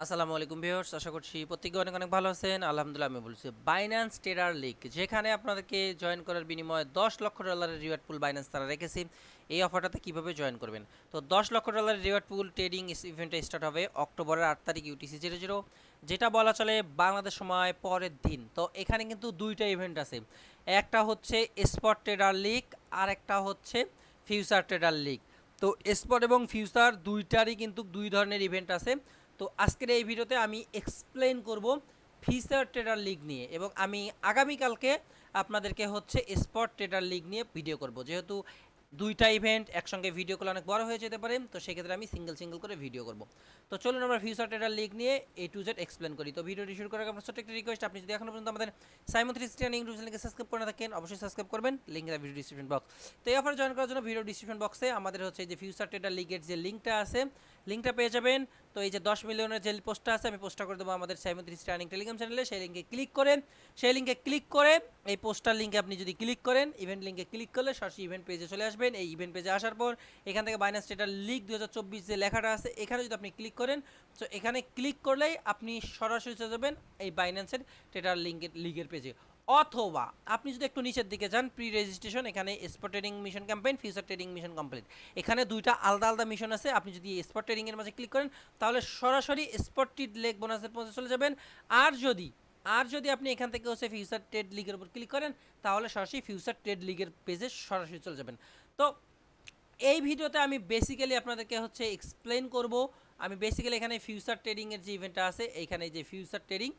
আসসালামু আলাইকুম ভিউয়ার্স, আশা করছি প্রত্যেকে অনেক অনেক ভালো আছেন। আলহামদুলিল্লাহ, আমি বলছি বাইন্যান্স ট্রেডার লিগ যেখানে আপনাদেরকে জয়েন করার বিনিময়ে দশ লক্ষ ডলারের রিওয়ার্ড পুল বাইন্যান্স তারা রেখেছে। এই অফারটাতে কীভাবে জয়েন করবেন? তো দশ লক্ষ ডলারের রিওয়ার্ড পুল ট্রেডিং ইভেন্টটা স্টার্ট হবে অক্টোবরের আট তারিখ ইউটিসি জিরো জিরো যেটা বলা চলে বাংলাদেশ সময় পরের দিন। তো এখানে কিন্তু দুইটা ইভেন্ট আছে, একটা হচ্ছে স্পট ট্রেডার লিগ আর একটা হচ্ছে ফিউচার ট্রেডার লিগ তো স্পট এবং ফিউচার দুইটারই কিন্তু দুই ধরনের ইভেন্ট আছে। তো আজকের এই ভিডিওতে আমি এক্সপ্লেন করব ফিচার ট্রেডার লিগ নিয়ে এবং আমি আগামীকালকে আপনাদেরকে হচ্ছে স্পট ট্রেডার লিগ নিয়ে ভিডিও করব। যেহেতু দুইটা ইভেন্ট একসঙ্গে ভিডিও করলে অনেক বড় হয়ে যেতে পারে, তো সেক্ষেত্রে আমি সিঙ্গেল সিঙ্গেল করে ভিডিও করব। তো চলুন আমরা ফিউচার ট্রেডার লিগ নিয়ে এ টু জেড এক্সপ্লেন করি। তো ভিডিওটি শুরু করার আমার ছোট্ট একটা রিকোয়েস্ট আপনি যদি এখনও পর্যন্ত আমাদের সাইমন থ্রি সিক্সটি ইউটিউব চ্যানেলকে সাবস্ক্রাইব করে থাকেন, অবশ্যই সাবস্ক্রাইব করবেন। লিঙ্ক ভিডিও ডিসক্রিপশন বক্স তো এই অফার জয়েন করার জন্য ভিডিও ডিসক্রিপশন বক্সে আমাদের হচ্ছে যে ফিউচার ট্রেডার লিগের যে লিঙ্কটা আছে লিঙ্কটা পেয়ে যাবেন। তো এই যে দশ মিলিয়নের যে পোস্টটা আছে, আমি পোস্টটা করে দেবো আমাদের সাইমন থ্রি সিক্সটি টেলিগ্রাম চ্যানেলে সেই লিঙ্কে ক্লিক করেন সেই লিঙ্কে ক্লিক করে এই পোস্টার লিঙ্কে আপনি যদি ক্লিক করেন ইভেন্ট লিঙ্কে ক্লিক করলে সরাসরি ইভেন্ট পেজে চলে আসবেন। এই ইভেন্ট পেজে আসার পর এখান থেকে বাইন্যান্স ট্রেডার লিগ দু হাজার চব্বিশ যে লেখাটা আছে, এখানে যদি আপনি ক্লিক করেন তো এখানে ক্লিক করলেই আপনি সরাসরি চলে যাবেন এই বাইন্যান্সের ট্রেডার লিঙ্কের লিগের পেজে অথবা আপনি যদি একটু নিচের দিকে যান প্রি রেজিস্ট্রেশন এখানে spot trading mission campaign future trading mission complete এখানে দুইটা আলাদা আলাদা মিশন আছে, আপনি যদি স্পট ট্রেডিংয়ের মাঝে ক্লিক করেন, তাহলে সরাসরি স্পট টিড লেগ বোনাসের পথে চলে যাবেন। আর যদি আর যদি আপনি এখান থেকে হচ্ছে ফিউচার ট্রেড লিগের উপর ক্লিক করেন, তাহলে সরাসরি ফিউচার ট্রেড লিগের পেজে সরাসরি চলে যাবেন। তো এই ভিডিওতে আমি বেসিক্যালি আপনাদেরকে হচ্ছে এক্সপ্লেন করব। আমি বেসিক্যালি এখানে ফিউচার ট্রেডিংয়ের যে ইভেন্টটা আছে, এইখানে যে ফিউচার ট্রেডিং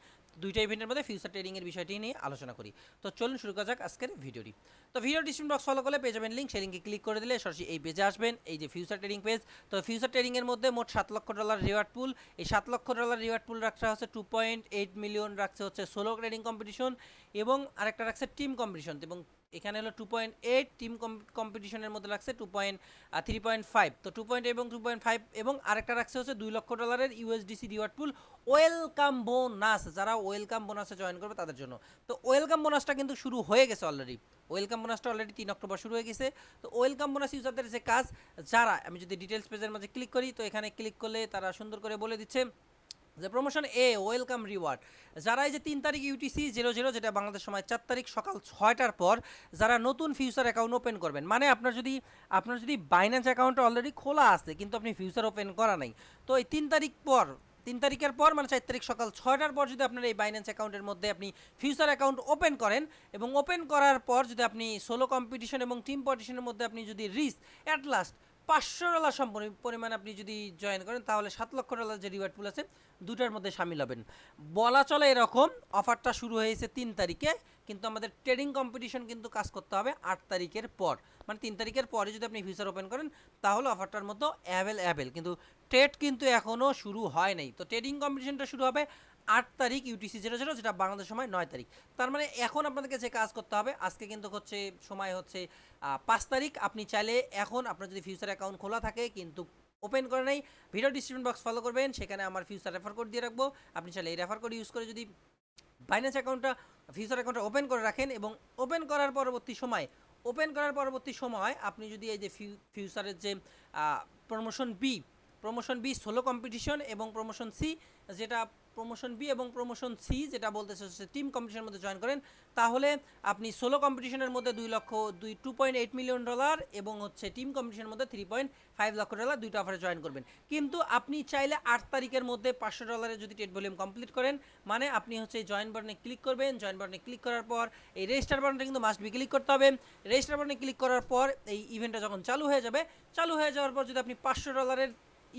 দুইটা ইভেন্টের মধ্যে ফিউচার ট্রেডিংয়ের বিষয়টি নিয়ে আলোচনা করি। তো চলুন শুরু করা যাক আজকের ভিডিওটি। তো ভিডিও ডিসক্রিপশন বক্স ফলো করলে পেয়ে যাবেন লিঙ্ক সেই লিঙ্কে ক্লিক করে দিলে সরাসরি এই পেজে আসবেন। এই যে ফিউচার ট্রেডিং পেজ তো ফিউচার ট্রেডিংয়ের মধ্যে মোট সাত লক্ষ ডলার রিওয়ার্ড পুল এই সাত লক্ষ ডলার রিওয়ার্ড পুল রাখছে হচ্ছে টু পয়েন্ট এইট মিলিয়ন রাখছে হচ্ছে সোলো ট্রেডিং কম্পিটিশন এবং আরেকটা রাখছে টিম কম্পিটিশন এবং এখানে হলো টু পয়েন্ট এইট টিম কম্পিটিশনের মধ্যে লাগছে two point three point five তো টু পয়েন্ট এবং টু পয়েন্ট ফাইভ এবং আরেকটা রাখছে হচ্ছে দুই লক্ষ ডলারের USDC reward pool welcome bonus যারা ওয়েলকাম বোনাসে জয়েন করবে তাদের জন্য। তো ওয়েলকাম বোনাসটা কিন্তু শুরু হয়ে গেছে অলরেডি ওয়েলকাম বোনাসটা অলরেডি তিন অক্টোবর শুরু হয়ে গেছে। তো ওয়েলকাম বোনাস ইউজারদের যে কাজ, যারা, আমি যদি ডিটেলস পেজের মাঝে ক্লিক করি, তো এখানে ক্লিক করলে তারা সুন্দর করে বলে দিচ্ছে যে প্রমোশন এ ওয়েলকাম রিওয়ার্ড যারা এই যে তিন তারিখ ইউটিসি জিরো জিরো যেটা বাংলাদেশ সময় চার তারিখ সকাল ছয়টার পর, যারা নতুন ফিউচার অ্যাকাউন্ট ওপেন করবেন মানে আপনার যদি আপনার যদি বাইন্যান্স অ্যাকাউন্ট অলরেডি খোলা আছে, কিন্তু আপনি ফিউচার ওপেন করা নাই, তো এই তিন তারিখ পর, তিন তারিখের পর মানে চার তারিখ সকাল ছয়টার পর যদি আপনার এই বাইন্যান্স অ্যাকাউন্টের মধ্যে আপনি ফিউচার অ্যাকাউন্ট ওপেন করেন, এবং ওপেন করার পর যদি আপনি সোলো কম্পিটিশন এবং টিম পজিশনের মধ্যে আপনি যদি রিস অ্যাট লাস্ট পাঁচশো ডলার সম্পূর্ণ পরিমাণ আপনি যদি জয়েন করেন, তাহলে সাত লক্ষ ডলার যে রিওয়ার্ড পুল আছে, দুটার মধ্যে সামিল হবেন। বলা চলে এরকম অফারটা শুরু হয়েছে তিন তারিখে, কিন্তু আমাদের ট্রেডিং কম্পিটিশন কিন্তু কাজ করতে হবে আট তারিখের পর। মানে তিন তারিখের পরে যদি আপনি ফিউচার ওপেন করেন, তাহলে অফারটার মতো অ্যাভেল অ্যাভেল কিন্তু ট্রেড কিন্তু এখনও শুরু হয় নাই। তো ট্রেডিং কম্পিটিশনটা শুরু হবে আট তারিখ ইউটিসি জিরো জিরো যেটা বাংলাদেশ সময় নয় তারিখ। তার মানে এখন আপনাদেরকে যে কাজ করতে হবে। আজকে কিন্তু হচ্ছে সময় হচ্ছে পাঁচ তারিখ। আপনি চাইলে এখন আপনার যদি ফিউচার অ্যাকাউন্ট খোলা থাকে কিন্তু ওপেন করে নাই ভিডিও ডিসক্রিপশন বক্স ফলো করবেন, সেখানে আমার ফিউচার রেফার কোড দিয়ে রাখব। আপনি চাইলে এই রেফার কোড ইউজ করে যদি বাইন্যান্স অ্যাকাউন্টটা ফিউচার অ্যাকাউন্টটা ওপেন করে রাখেন এবং ওপেন করার পরবর্তী সময় ওপেন করার পরবর্তী সময় আপনি যদি এই যে ফিউচারের যে promotion B promotion B solo competition এবং প্রমোশন সি যেটা প্রমোশন বি এবং প্রমোশন সি যেটা বলতেছে টিম কম্পিটিশনের মধ্যে জয়েন করেন, তাহলে আপনি সোলো কম্পিটিশনের মধ্যে দুই লক্ষ, দুই two point eight million dollar এবং হচ্ছে টিম কম্পিটিশনের মধ্যে three point five lakh dollar দুইটা অফারে জয়েন করবেন। কিন্তু আপনি চাইলে আট তারিখের মধ্যে পাঁচশো ডলারের যদি টেট ভলিউম কমপ্লিট করেন মানে আপনি হচ্ছে জয়েন বাটনে ক্লিক করবেন জয়েন বাটনে ক্লিক করার পর এই রেজিস্টার বাটনটা কিন্তু মাস্ট বি ক্লিক করতে হবে। রেজিস্টার বাটনে ক্লিক করার পর এই ইভেন্টটা যখন চালু হয়ে যাবে, চালু হয়ে যাওয়ার পর যদি আপনি পাঁচশো ডলারের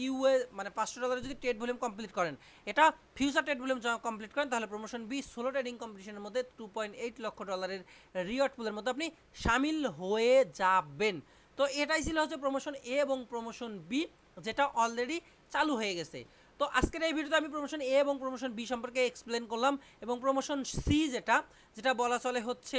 ইউএ মানে পাঁচশো ডলারের যদি ট্রেড ভলিউম কমপ্লিট করেন, এটা ফিউচার ট্রেড ভলিউম কমপ্লিট করেন, তাহলে প্রমোশন বি সোলো ট্রেডিং কম্পিটিশনের মধ্যে টু পয়েন্ট এইট লক্ষ ডলারের রিওয়ার্ড পুলের মধ্যে আপনি সামিল হয়ে যাবেন। তো এটাই ছিল হচ্ছে প্রমোশন এ এবং প্রমোশন বি যেটা অলরেডি চালু হয়ে গেছে। তো আজকের এই ভিডিওতে আমি প্রমোশন এ এবং প্রমোশন বি সম্পর্কে এক্সপ্লেন করলাম এবং প্রমোশন সি যেটা যেটা বলা চলে হচ্ছে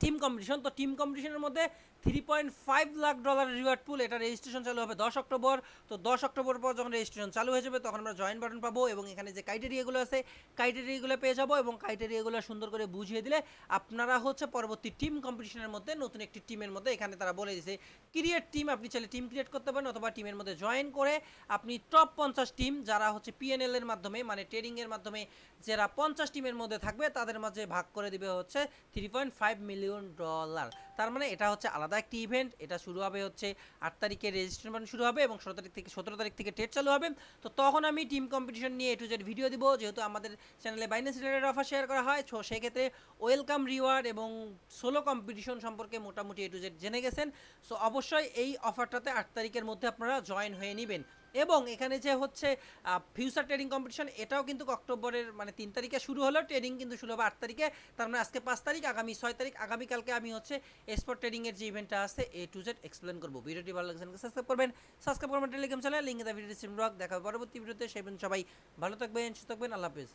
টিম কম্পিটিশন তো টিম কম্পিটিশনের মধ্যে three point five lakh dollar reward pool এটা রেজিস্ট্রেশন চালু হবে দশ অক্টোবর। তো দশ অক্টোবর পর যখন রেজিস্ট্রেশন চালু হয়ে যাবে, তখন আমরা জয়েন বাটন পাবো এবং এখানে যে ক্রাইটেরিয়াগুলো আছে ক্রাইটেরিয়াগুলো পেয়ে যাব এবং ক্রাইটেরিয়াগুলো সুন্দর করে বুঝিয়ে দিলে আপনারা হচ্ছে পরবর্তী টিম কম্পিটিশনের মধ্যে, নতুন একটি টিমের মধ্যে, এখানে তারা বলে দিয়েছে ক্রিয়েট টিম আপনি চাইলে টিম ক্রিয়েট করতে পারেন অথবা টিমের মধ্যে জয়েন করে আপনি টপ পঞ্চাশ টিম যারা হচ্ছে পিএনএল এর মাধ্যমে মানে ট্রেডিং এর মাধ্যমে যারা পঞ্চাশ টিমের মধ্যে থাকবে, তাদের মাঝে ভাগ করে দিবে হচ্ছে three point five million dollar তার মানে এটা হচ্ছে আলাদা একটি ইভেন্ট এটা শুরু হবে হচ্ছে আট তারিখে রেজিস্ট্রেশন শুরু হবে এবং ষোলো তারিখ থেকে, সতেরো তারিখ থেকে টেট চালু হবে। তো তখন আমি টিম কম্পিটিশন নিয়ে এ টু জেড ভিডিও দিব, যেহেতু আমাদের চ্যানেলে বাইন্যান্স রিলেটেড অফার শেয়ার করা হয়, তো সেক্ষেত্রে ওয়েলকাম রিওয়ার্ড এবং সোলো কম্পিটিশন সম্পর্কে মোটামুটি এ টু জেড জেনে গেছেন। সো অবশ্যই এই অফারটাতে আট তারিখের মধ্যে আপনারা জয়েন হয়ে নেবেন। এবং এখানে যে হচ্ছে ফিউচার ট্রেডিং কম্পিটিশন এটাও কিন্তু অক্টোবরের মানে তিন তারিখে শুরু হলো। ট্রেডিং কিন্তু শুরু হবে আট তারিখে। তার মানে আজকে পাঁচ তারিখ, আগামী ছয় তারিখ, আগামীকালকে আমি হচ্ছে স্পট ট্রেডিংয়ের যে ইভেন্টটা আছে এ টু জেড এক্সপ্লেন করব। ভিডিওটি ভালো লাগছে সাবস্ক্রাইব করবেন। সাবস্ক্রাইব করবেন টেলিগ্রাম চ্যানেল লিঙ্কে ভিডিও ডিসক্রিপশন ব্লগ দেখা পরবর্তী ভিডিওতে সেই সবাই ভালো থাকবেন, সুস্থ থাকবেন। আল্লাহ হাফিজ।